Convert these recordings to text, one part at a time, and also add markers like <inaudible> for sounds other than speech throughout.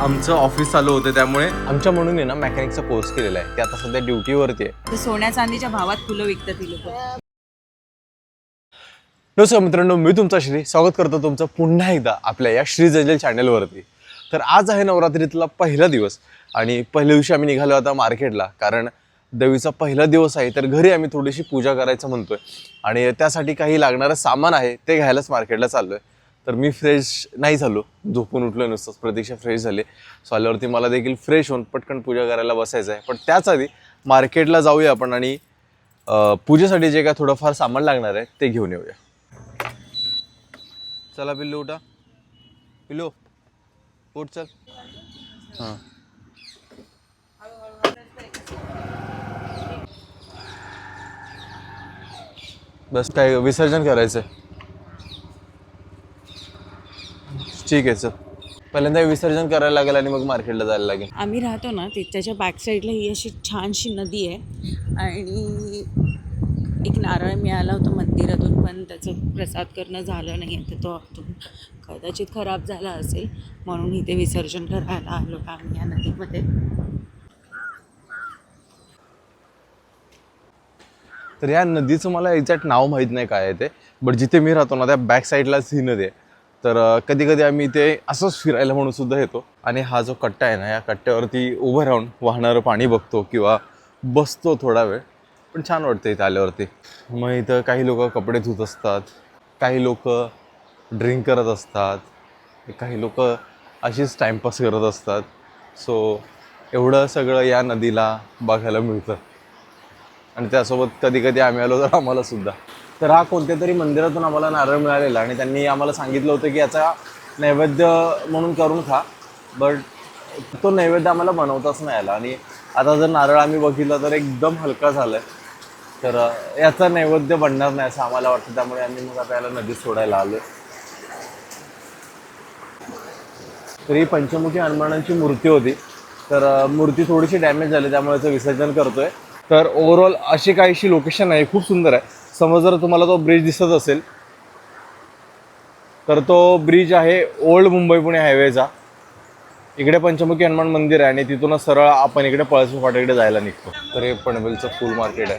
आमचं ऑफिस चालू होतं त्यामुळे आमच्या म्हणून आहे ना मेकॅनिकचा कोर्स केलेला आहे. ते आता सध्या ड्युटीवरती आहे. तर सोन्या चांदीच्या भावात फुलं विकतात ही लोक. नमस्कार मित्रांनो मी तुमचा श्री स्वागत करतो तुमचं पुन्हा एकदा आपल्या या श्री जंजल चॅनलवरती तर आज आहे नवरात्रीतला पहिला दिवस आणि पहिल्या दिवशी आम्ही निघालो आता मार्केटला कारण देवीचा पहिला दिवस आहे तर घरी आम्ही थोडीशी पूजा करायचं म्हणतोय. आणि त्यासाठी काही लागणारं सामान आहे ते घ्यायलाच मार्केटला चाललोय. तर मी फ्रेश नाही झालो. झोपून उठलो नुसतंच प्रतीक्षा फ्रेश झाले. सो आल्यावरती मला देखील फ्रेश होऊन पटकन पूजा करायला बसायचं आहे. पण त्याच आधी मार्केटला जाऊया आपण आणि पूजेसाठी जे काय थोडंफार सामान लागणार आहे ते घेऊन येऊया. चला पिल्लू उठा. पिल्लू उठ चल. हां. बस काय विसर्जन करायचं आहे ठीक आहे चल पहिल्यांदा विसर्जन करायला लागेल आणि मग मार्केटला जायला लागेल. आम्ही राहतो ना ते त्याच्या बॅक साईडला ही अशी छानशी नदी आहे. आणि एक नारळ मिळाला होता मंदिरातून पण त्याचं प्रसाद करणं झालं नाही आहे तर तो आतून. कदाचित खराब झाला असेल म्हणून इथे विसर्जन करायला आलो आम्ही या नदीमध्ये. तर या नदीचं मला एक्झॅक्ट नाव माहीत नाही काय आहे ते बट जिथे मी राहतो ना त्या बॅक साईडलाच ही नदी आहे. तर कधी कधी आम्ही इथे असंच फिरायला म्हणून सुद्धा येतो. आणि हा जो कट्टा आहे ना या कट्ट्यावरती उभं राहून वाहणारं पाणी बघतो किंवा बसतो थोडा वेळ. पण छान वाटतं इथं आल्यावरती. मग इथं काही लोक कपडे धुत असतात काही लोक ड्रिंक करत असतात काही लोक अशीच टाईमपास करत असतात. सो एवढं सगळं या नदीला बघायला मिळतं. आणि त्यासोबत कधी कधी आम्ही आलो तर आम्हालासुद्धा तर हा कोणत्या तरी मंदिरातून आम्हाला नारळ मिळालेला आणि त्यांनी आम्हाला सांगितलं होतं की याचा नैवेद्य म्हणून करून खा. बट तो नैवेद्य आम्हाला बनवताच नाही आला. आणि आता जर नारळ आम्ही बघितलं तर एकदम हलका झाला आहे तर याचा नैवेद्य बनणार नाही असं आम्हाला वाटतं. त्यामुळे आम्ही मग आता याला नदीत सोडायला आलो तर ही पंचमुखी हनुमानांची मूर्ती होती. तर मूर्ती थोडीशी डॅमेज झाली. त्यामुळे याचं विसर्जन करतोय. तर ओव्हरऑल अशी काहीशी लोकेशन आहे. खूप सुंदर आहे. समज जर तुम्हाला तो ब्रिज दिसत असेल तर तो ब्रिज आहे ओल्ड मुंबई पुणे हायवेचा. इकडे पंचमुखी हनुमान मंदिर आहे आणि तिथूनच सरळ आपण इकडे पळसू फाट्याकडे जायला निघतो. तर हे पनवेलचं फुल मार्केट आहे.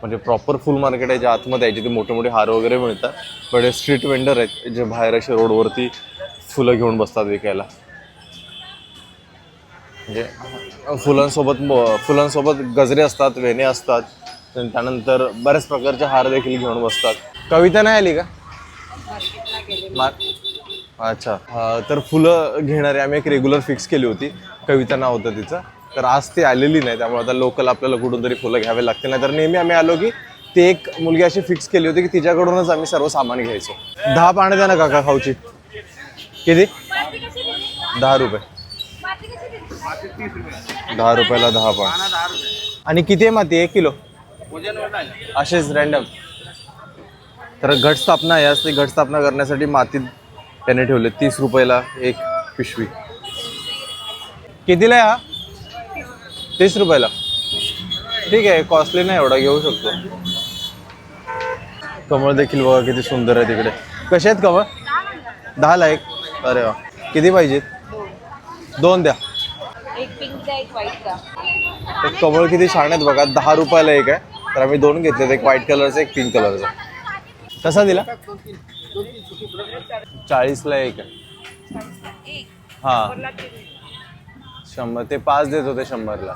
म्हणजे प्रॉपर फुल मार्केट आहे जे आतमध्ये आहे जिथे मोठे मोठे हार वगैरे मिळतात. पण हे स्ट्रीट वेंडर आहेत जे बाहेर असे रोडवरती फुलं घेऊन बसतात विकायला. म्हणजे फुलांसोबत फुलांसोबत गजरे असतात वेणे असतात. त्यानंतर बऱ्याच प्रकारचे हार देखील घेऊन बसतात. कविता नाही आली का? मा- अच्छा. तर फुलं घेणारे आम्ही एक रेग्युलर फिक्स केली होती. कविता नाव होतं तिचं. तर आज ती आलेली नाही त्यामुळे आता लोकल आपल्याला कुठून तरी फुलं घ्यावे लागतील. नाही तर नेहमी आम्ही आलो की ती एक मुलगी अशी फिक्स केली होती की तिच्याकडूनच आम्ही सर्व सामान घ्यायचो. दहा पाणी द्या ना काका खाऊची. किती? दहा रुपये. दहा रुपयाला दहा पान. आणि किती आहे माती? एक किलो? असेच रॅन्डम तर घट स्थापना यास ते घट स्थापना करण्यासाठी मातीत त्याने ठेवले तीस रुपयाला एक पिशवी. कितीला आहे हा? तीस रुपयाला. ठीक आहे कॉस्टली नाही एवढा घेऊ शकतो. कमळ देखील बघा किती सुंदर आहे तिकडे. कसे आहेत कमळ? दहाला एक. अरे वा. किती पाहिजेत? दोन द्या. एक पिंक एक व्हाईट का तर कमळ किती छान आहेत बघा. दहा रुपयाला एक आहे. तर आम्ही दोन घेतले एक व्हाईट कलरचा एक पिंक कलरचा कसा दिला? चाळीसला एक आहे. हा. शंभर ते पाच देत होते शंभरला.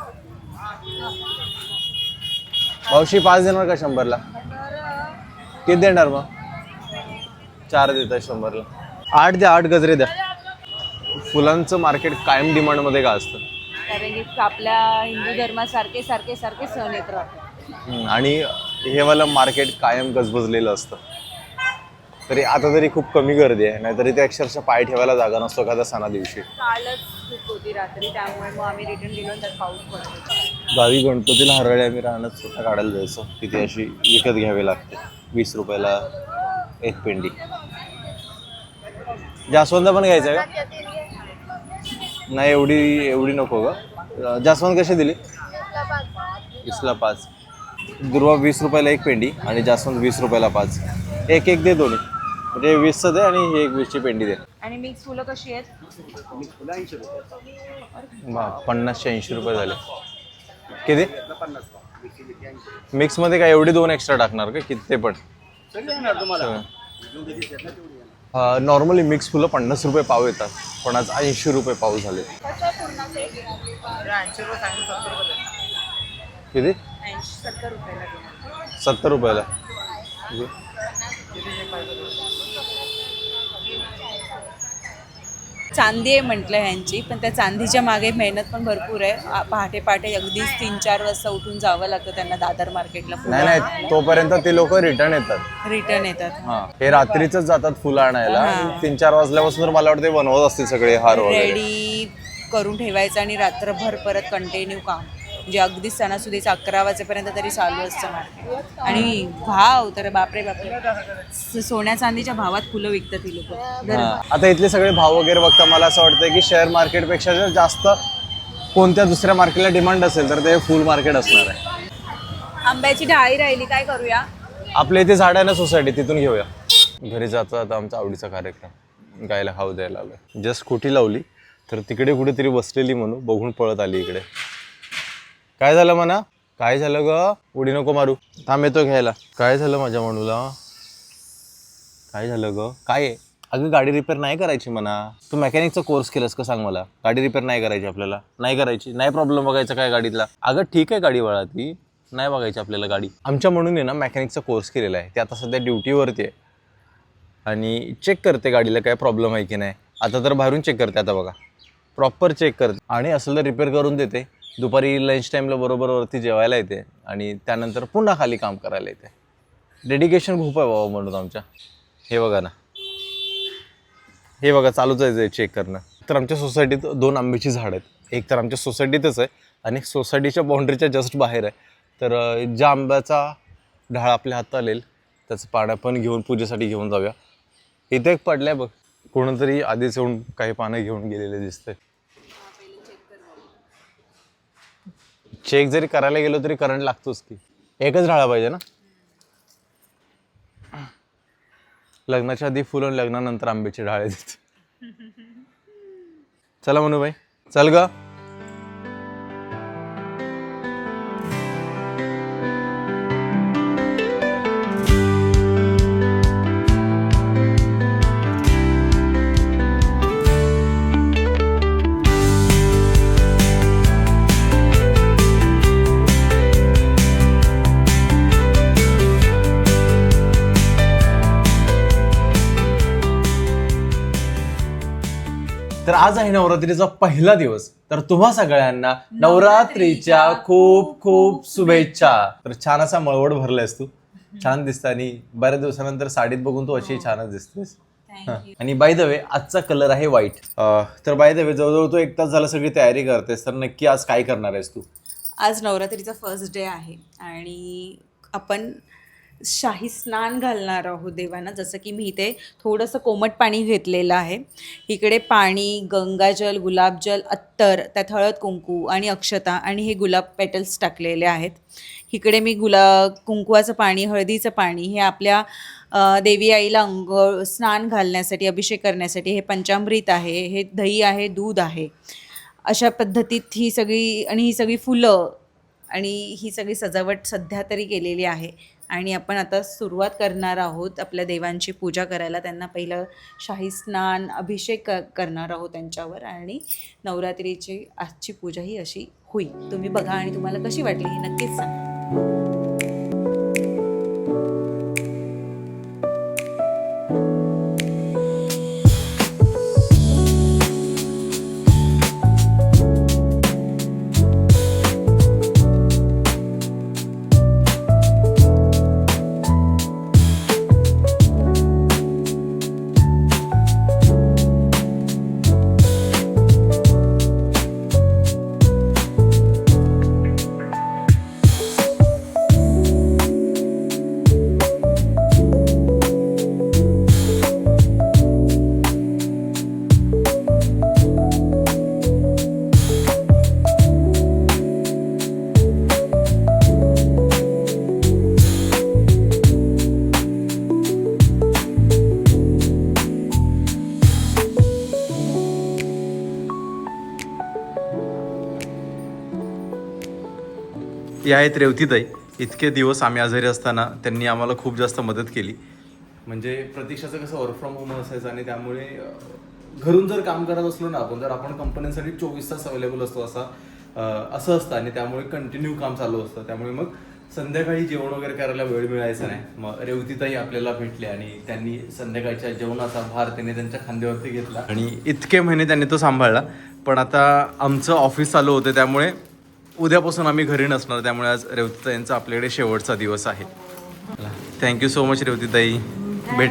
मावशी पाच देणार का शंभरला? किती देणार मग? चार देत आहे शंभरला. आठ द्या आठ गजरे द्या. फुलांचं मार्केट कायम डिमांडमध्ये का असतं? कारण की आपल्या हिंदू धर्मासारखे सारखे सारखे सण येत राहतात. आणि हे वाला मार्केट कायम गजबजलेलं असतं. तरी आता तरी खूप कमी गर्दी आहे नाहीतरी ते अक्षरशः पाय ठेवायला जागा नसतो एखाद्या सणा दिवशी. कालच खूप होती रात्री त्यामुळे मग आम्ही रिटर्न गेलो तर पाऊस पडतो गावी गणपतीला हरळे आम्ही राहण्यात स्वतः काढायला जायचो. तिथे अशी विकत घ्यावी लागते. वीस रुपयाला एक पेंडी. जास्वंद पण घ्यायचं का? नाही एवढी एवढी नको ग. जास्वंद कशी दिली? वीसला पाच दुर्वा वीस रुपयाला एक पेंडी आणि जास्वंद वीस रुपयाला पाच. एक एक दे दोन्ही. म्हणजे वीसचं दे आणि ही एक वीसची पेंडी दे. आणि मिक्स फुलं कशी आहेत? पन्नासशे ऐंशी रुपये झाले. किती? मिक्समध्ये काय एवढी दोन एक्स्ट्रा टाकणार का? किती ते पण. नॉर्मली मिक्स फुलं पन्नास रुपये पाव येतात. पण आज ऐंशी रुपये पाव झाले. किती? सत्तर रुपयाला सत्तर रुपयाला. चांदी आहे म्हटलं ह्यांची पण त्या चांदीच्या मागे मेहनत पण भरपूर आहे. पहाटे पहाटे अगदीच तीन चार वाजता उठून जावं लागतं त्यांना दादर मार्केटला नाही नाही तोपर्यंत ते लोक रिटर्न येतात. रिटर्न येतात. हा. रात्रीच जातात फुलं आणायला. तीन चार वाजल्यापासून मला वाटतं ते बनवत असतील सगळे हार वगैरे. रेडी करून ठेवायचं आणि रात्रभर परत कंटिन्यू काम. म्हणजे अगदी सणासुदीचं अकरा वाजेपर्यंत तरी चालू असतं मार्केट आणि भाव तर बापरे बापरे. सोन्या चांदीच्या भावात फुलं विकतात ही लोक. आता इथले सगळे भाव वगैरे बघता मला असं वाटतं की शेअर मार्केटपेक्षा जर जास्त कोणत्या दुसऱ्या मार्केटला डिमांड असेल तर ते फुल मार्केट असणार आहे. आंब्याची डाळी राहिली काय करूया? आपल्या इथे झाड आहे ना सोसायटी तिथून घेऊया. घरी जाता आता आमचा आवडीचा कार्यक्रम. गायला खाऊ द्यायला आलोय. जस्ट स्कूटी लावली तर तिकडे कुठेतरी बसलेली म्हणून बघून पळत आली इकडे. काय झालं म्हणा काय झालं ग? उडी नको मारू. थांब येतो घ्यायला. काय झालं माझ्या मनूला? काय झालं ग? काय आहे? अगं गाडी रिपेअर नाही करायची म्हणा तू मेकॅनिकचा कोर्स केलास का सांग मला? गाडी रिपेअर नाही करायची आपल्याला. नाही करायची. नाही प्रॉब्लेम बघायचा काय गाडीतला. अगं ठीक आहे गाडी वळा ती नाही बघायची आपल्याला गाडी. आमच्या म्हणून आहे ना मेकॅनिकचा कोर्स केलेला आहे. ते आता सध्या ड्युटीवरती आहे. आणि चेक करते गाडीला काय प्रॉब्लेम आहे की नाही. आता तर बाहेरून चेक करते आता बघा. प्रॉपर चेक करते. आणि असलं तर रिपेअर करून देते. दुपारी लंच टाईमला बरोबर वरती जेवायला येते आणि त्यानंतर पुन्हा खाली काम करायला येते. डेडिकेशन खूप आहे बाबा म्हणून आमच्या. हे बघा ना. हे बघा चालूच आहे चेक करणं. तर आमच्या सोसायटीत दोन आंब्याची झाडं आहेत. एक तर आमच्या सोसायटीतच आहे आणि एक सोसायटीच्या बाउंड्रीच्या जस्ट बाहेर आहे. तर ज्या आंब्याचा ढाळ आपल्या हातात आलेल त्याचं पानं पण घेऊन पूजेसाठी घेऊन जाऊया. इथे एक पडलं आहे बघ. कोणतरी आधीच येऊन काही पानं घेऊन गेलेले दिसते चेक जरी करायला गेलो तरी करंट लागतोच की. एकच ढाळा पाहिजे ना? लग्नाच्या आधी फुलं आणि लग्नानंतर आंब्याची ढाळे देते. चला म्हणू भाई चल ग. आज आहे नवरात्रीचा पहिला दिवस. तर तुम्हा सगळ्यांना नवरात्रीच्या खूप खूप शुभेच्छा. तर छान असा मळवड भरलायस तू. छान दिसत आणि बऱ्याच दिवसानंतर साडीत बघून तू अशी छानच दिसतेस हा. आणि बाय द वे आजचा कलर आहे व्हाईट तर बाय द वे जवळजवळ तू एक तास झाला सगळी तयारी करतेस तर नक्की आज काय करणार आहेस तू? आज नवरात्रीचा फर्स्ट डे आहे आणि आपण शाही स्नान घालणार आहोत देवांना. जसं की मी इथे थोडंसं कोमट पाणी घेतलेलं आहे. इकडे पाणी गंगाजल गुलाबजल अत्तर त्यात हळद कुंकू आणि अक्षता आणि हे गुलाब पेटल्स टाकलेले आहेत. इकडे मी गुला कुंकुवाचं पाणी हळदीचं पाणी हे आपल्या देवी आईला अंघोळ स्नान घालण्यासाठी अभिषेक करण्यासाठी हे पंचामृत आहे हे दही आहे दूध आहे. अशा पद्धतीत ही सगळी आणि ही सगळी फुलं आणि ही सगळी सजावट सध्या तरी केलेली आहे. आणि आपण आता सुरुवात करणार आहोत आपल्या देवांची पूजा करायला. त्यांना पहिलं शाही स्नान अभिषेक क करणार आहोत त्यांच्यावर आणि नवरात्रीची आजची पूजा ही अशी होईल. तुम्ही बघा आणि तुम्हाला कशी वाटली ही नक्कीच सांगा. या आहेत रेवतीताई इतके दिवस आम्ही आजारी असताना त्यांनी आम्हाला खूप जास्त मदत केली. म्हणजे प्रतीक्षाचं कसं वर्क फ्रॉम होम असायचं आणि त्यामुळे घरून जर काम करत असलो ना आपण जर आपण कंपन्यांसाठी चोवीस तास अवेलेबल असतो असा असं असतं आणि त्यामुळे कंटिन्यू काम चालू असतं. त्यामुळे मग संध्याकाळी जेवण वगैरे करायला वेळ मिळायचा नाही. मग रेवतीताई आपल्याला भेटले आणि त्यांनी संध्याकाळच्या जेवणाचा भार त्यांनी त्यांच्या खांद्यावरती घेतला. आणि इतके महिने त्यांनी तो सांभाळला. पण आता आमचं ऑफिस चालू होतं त्यामुळे उद्यापासून आम्ही घरी नसणार त्यामुळे आज रेवतीताईंचा आपल्याकडे शेवटचा दिवस आहे. थँक्यू सो मच रेवतीताई. भेट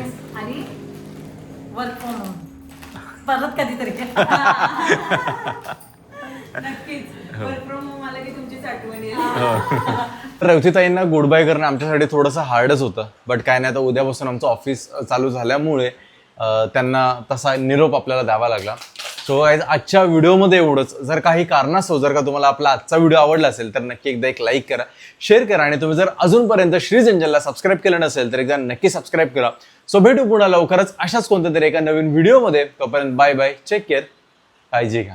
परत कधीतरी. <laughs> <laughs> रेवतीताईंना गुड बाय करणं आमच्यासाठी थोडंसं हार्डच होतं. बट काय नाही आता उद्यापासून आमचं ऑफिस चालू झाल्यामुळे त्यांना तसा निरोप आपल्याला द्यावा लागला. सो आजच्या व्हिडिओमध्ये एवढंच. जर काही कारणास्तव जर का तुम्हाला आपला आजचा व्हिडिओ आवडला असेल तर नक्की एकदा एक लाईक करा शेअर करा आणि तुम्ही जर अजूनपर्यंत श्री जंजलला सबस्क्राईब केलं नसेल तर एकदा नक्की सबस्क्राईब करा. सो भेटू पुन्हा लवकरच अशाच कोणत्या तरी एका नवीन व्हिडिओमध्ये. तोपर्यंत बाय बाय चेक केअर काळजी घ्या